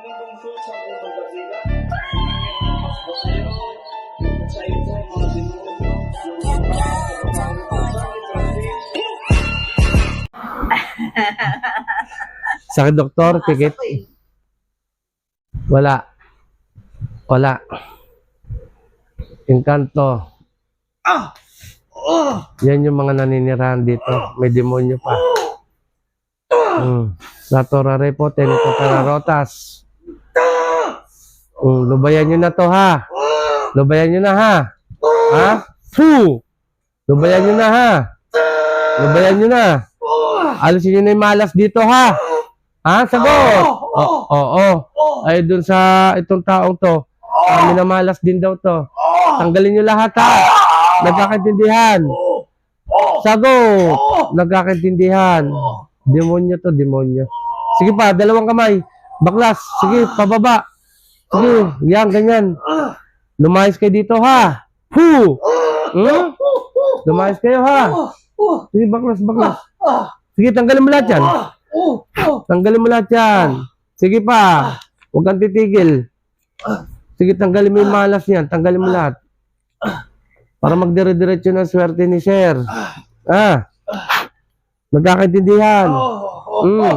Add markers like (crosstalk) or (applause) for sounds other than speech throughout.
(laughs) Sakit doktor, pikit. Wala. Wala. Encanto. Ah! Oh! Yan yung mga naninirahan dito. May demonyo pa. Mm. La Torre po, Tenito Rotas. Mm, lubayan nyo na to ha. Lubayan nyo na ha. Ha? Fu! Lubayan nyo na ha. Lubayan nyo na. Alisin nyo na yung malas dito ha. Ha? Sagot! Oo. Oo. Ay, dun sa itong taong to. Kami na malas din daw to. Tanggalin nyo lahat ha. Nagkakaintindihan. Sagot! Nagkakaintindihan. Demonyo to, demonyo. Sige pa, dalawang kamay. Baklas. Sige, pababa. Sige, yan, ganyan. Lumayas kayo dito ha. Fu! Hmm? Lumayas kayo ha. Sige, baklas, baklas. Sige, tanggalin mo lahat yan. Tanggalin mo lahat yan. Sige pa. Huwag kang titigil. Sige, tanggalin mo yung malas niyan. Tanggalin mo lahat. Para magdire-diretso ng swerte ni Sir. Ah. Nagkakaintindihan. Mm.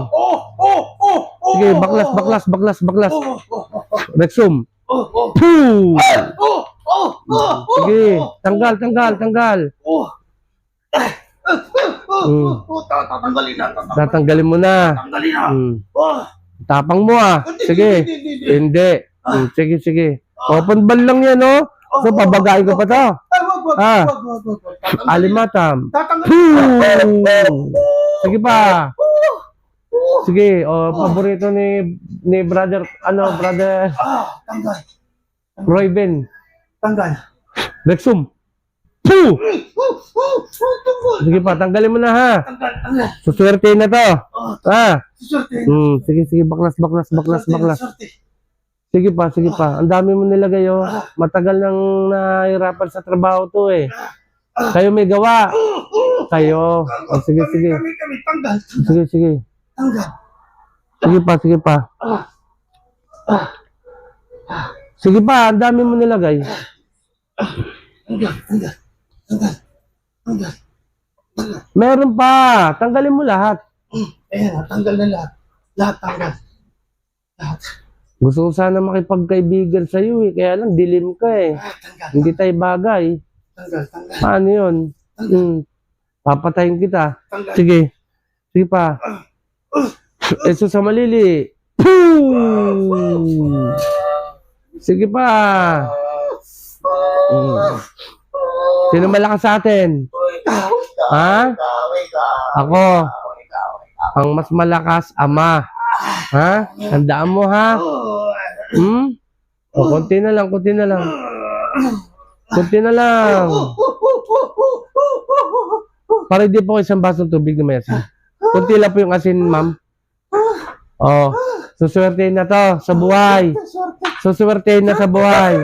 Sige, baklas, baklas, baklas, baklas. Rexum. Poo! Sige, tanggal, tanggal, tanggal. Mm. Tatanggalin na, tatanggalin. Tatanggalin mo na. Tatanggalin na. Mm. Oh! Tapang mo ah. Sige. Hindi, hindi, hindi. Hindi. Mm, Sige, sige. Open ball lang yan, oh. So, pabagain ko pa to. Ay, wag, wag, Ah. wag, wag, wag, wag. Tatanggalin. Alimatam. Tatanggalin. Poo! Sige pa. Sige, oh, paborito ni ni brother, ano, brother Ah, tanggal. Roy Ben. Tanggal. Rexum. Poo! Uh, uh, uh, tanggal. Sige pa, tanggalin mo na ha. Tanggal, tanggal. Suswerte na to. Ah, Ha? Swerte. Hmm, sige, sige, baklas, baklas, baklas, baklas. Sige pa, sige pa. Ang dami mo nilagay, oh. Matagal nang nahirapan sa trabaho to, eh. Kayo may gawa. Kayo. Oh, sige, sige. Kami, kami, tanggal. Sige, sige. Tanggal. Sige pa, sige pa. Sige pa, ang dami mo nilagay. Tanggal, tanggal. Tanggal. Tanggal. Meron pa. Tanggalin mo lahat. Ayan, tanggal na lahat. Lahat tanggal. Lahat. Gusto ko sana makipagkaibigan sa iyo, eh. Kaya lang, dilim ka, eh. Ah, tanggal. Hindi tayo bagay. Tanggal, tanggal. Paano yun? Hmm. Papatayin kita. Tanggal. Sige. Sige pa. Eso sa malili. Sige pa. Mm. Sino malakas sa atin? Ha? Ako. Ang mas malakas, ama. Ha? Tandaan mo ha? Hmm? O, konti na lang, konti na lang. Konti na lang. Para hindi po isang basong tubig na may asin. Kunti lang po yung asin, ma'am. Oh, suswerte na to sa buhay. Swerte. Suswerte na sa buhay.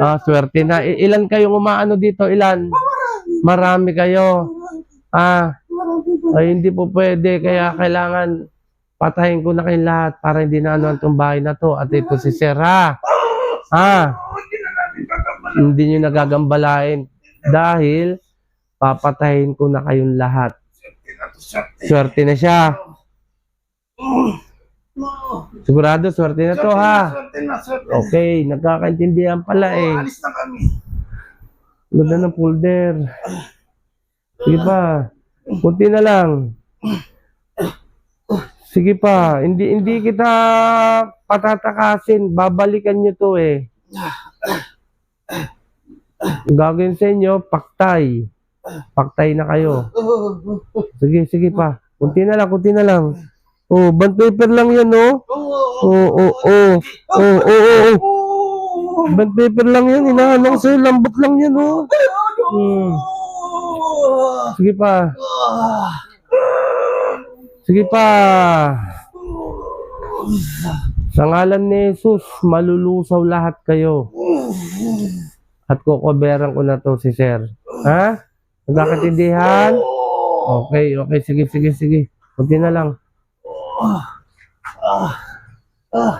Ah, swerte na. I- ilan kayong umaano dito? Ilan? Marami kayo. Ah, ay hindi po pwede. Kaya kailangan patayin ko na kayong lahat para hindi na ano ang bahay na to. At ito si Sir, ha? Ah, hindi nyo nagagambalain. Dahil papatayin ko na kayong lahat. Swerte na swerte. Siya. No. Sigurado, swerte na to, ha? Swerte na, swerte. Okay, nagkakaintindihan pala eh. Alis na kami. Ganda ng folder. Sige pa. Kunti na lang. Sige pa. Hindi hindi kita patatakasin. Babalikan nyo to eh. Gagawin sa inyo, paktay. Paktay na kayo. (laughs) Sige, sige pa. Kunti na lang, kunti na lang. Oh, bond paper lang yan, oh. Oh, oh, oh. Oh, oh, oh, oh. Bond paper lang yan. Inahanang sa'yo. Lambot lang yan, oh. Hmm. Sige pa. Sige pa. Sa ngalan ni Jesus, malulusaw lahat kayo. At kukoberan ko na to si Sir. Ha? Nagkakatindihan? Okay, okay. Sige, sige, sige. Kunti na lang.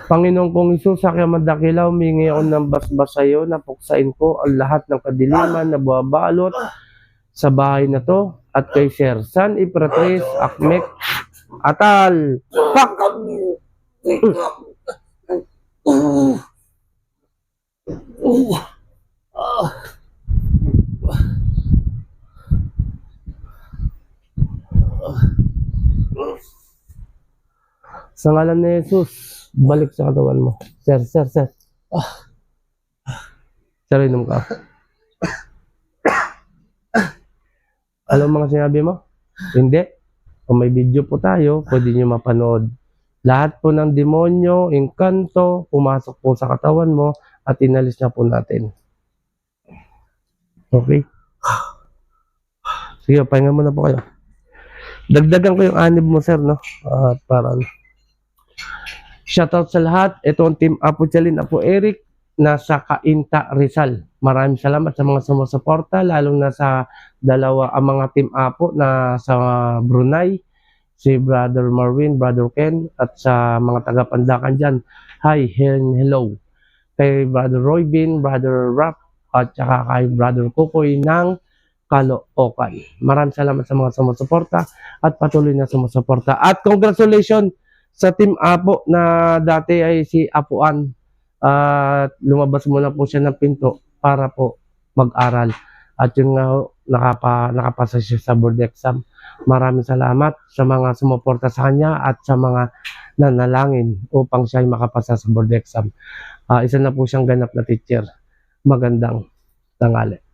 Panginoon kong Isus, sa kaya madakilaw, humingi ako ng basbas sa iyo, napuksain ko ang lahat ng kadiliman na buwabalot sa bahay na to at kay Sir San Ipratres Akmek Atal. Pak! Sa ngalan ni Jesus, balik sa katawan mo. Sir, sir, sir. Sir, inom ka. Ang mga sinabi mo? Hindi. Kung may video po tayo, pwede nyo mapanood. Lahat po ng demonyo, engkanto, pumasok po sa katawan mo at inalis na po natin. Okay? Sige, pahinga muna po kayo. Dagdagan ko yung anib mo, sir, no? At para Shoutout sa lahat. Ito ang Team Apo Chalin, Apo Eric, nasa Kainta, Rizal. Maraming salamat sa mga sumusuporta, lalong na sa dalawa, ang mga Team Apo na sa Brunei, si Brother Marvin, Brother Ken, at sa mga taga-pandakan dyan. Hi, hello. Kay Brother Roybin, Brother Rap, at saka kay Brother Kukoy ng Caloocan. Maraming salamat sa mga sumusuporta at patuloy na sumusuporta. At congratulations sa Team Apo na dati ay si Apuan. At lumabas muna po siya ng pinto para po mag-aral. At yun nga nakapa, nakapasa siya sa board exam. Maraming salamat sa mga sumuporta sa kanya at sa mga nanalangin upang siya ay makapasa sa board exam. Ah, isa na po siyang ganap na teacher. Magandang tangali.